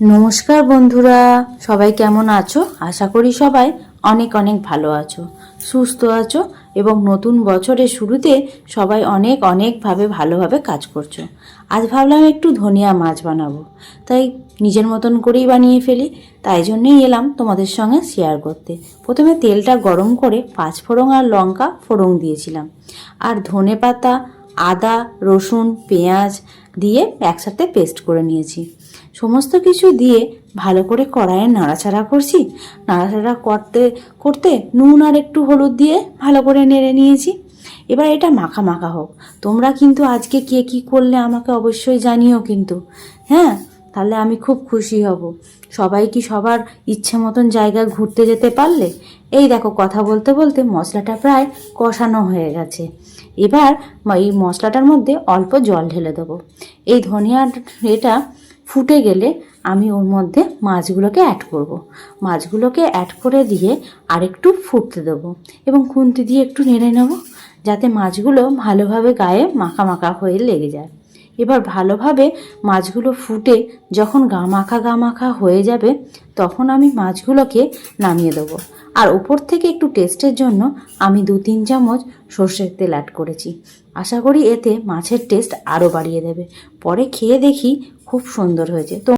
নমস্কার বন্ধুরা, সবাই কেমন আছো? আশা করি সবাই অনেক অনেক ভালো আছো, সুস্থ আছো এবং নতুন বছরের শুরুতে সবাই অনেক অনেকভাবে ভালোভাবে কাজ করছ। আজ ভাবলাম একটু ধনিয়া মাছ বানাবো, তাই নিজের মতন করেই বানিয়ে ফেলি, তাই জন্যই এলাম তোমাদের সঙ্গে শেয়ার করতে। প্রথমে তেলটা গরম করে পাঁচ ফোড়ন আর লঙ্কা ফোড়ন দিয়েছিলাম, আর ধনে পাতা, আদা, রসুন, পেঁয়াজ দিয়ে একসাথে পেস্ট করে নিয়েছি। সমস্ত কিছু দিয়ে ভালো করে কড়াইয়ে নাড়াচাড়া করছি। নাড়াচাড়া করতে করতে নুন আর একটু হলুদ দিয়ে ভালো করে নেড়ে নিয়েছি। এবার এটা মাখা মাখা হোক। তোমরা কিন্তু আজকে কে কী করলে আমাকে অবশ্যই জানিও কিন্তু। হ্যাঁ? তাহলে আমি খুব খুশি হব। সবাই কি সবার ইচ্ছে মতন জায়গায় ঘুরতে যেতে পারলে? এই দেখো, কথা বলতে বলতে মশলাটা প্রায় কষানো হয়ে গেছে। এবার এই মশলাটার মধ্যে অল্প জল ঢেলে দেবো। এই ধনিয়া এটা ফুটে গেলে আমি ওর মধ্যে মাছগুলোকে অ্যাড করব। মাছগুলোকে অ্যাড করে দিয়ে আরেকটু ফুটতে দেবো এবং খুন্তি দিয়ে একটু নেড়ে নেব যাতে মাছগুলো ভালোভাবে গায়ে মাখা মাখা হয়ে লেগে যায়। এবার ভালোভাবে মাছগুলো ফুটে যখন গা মাখা গা মাখা হয়ে যাবে তখন আমি মাছগুলোকে নামিয়ে দেবো। আর উপর থেকে একটু টেস্টের জন্য আমি দু তিন চামচ সর্ষের তেল অ্যাড করেছি। আশা করি এতে মাছের টেস্ট আরও বাড়িয়ে দেবে। পরে খেয়ে দেখি খুব সুন্দর হয়েছে। তো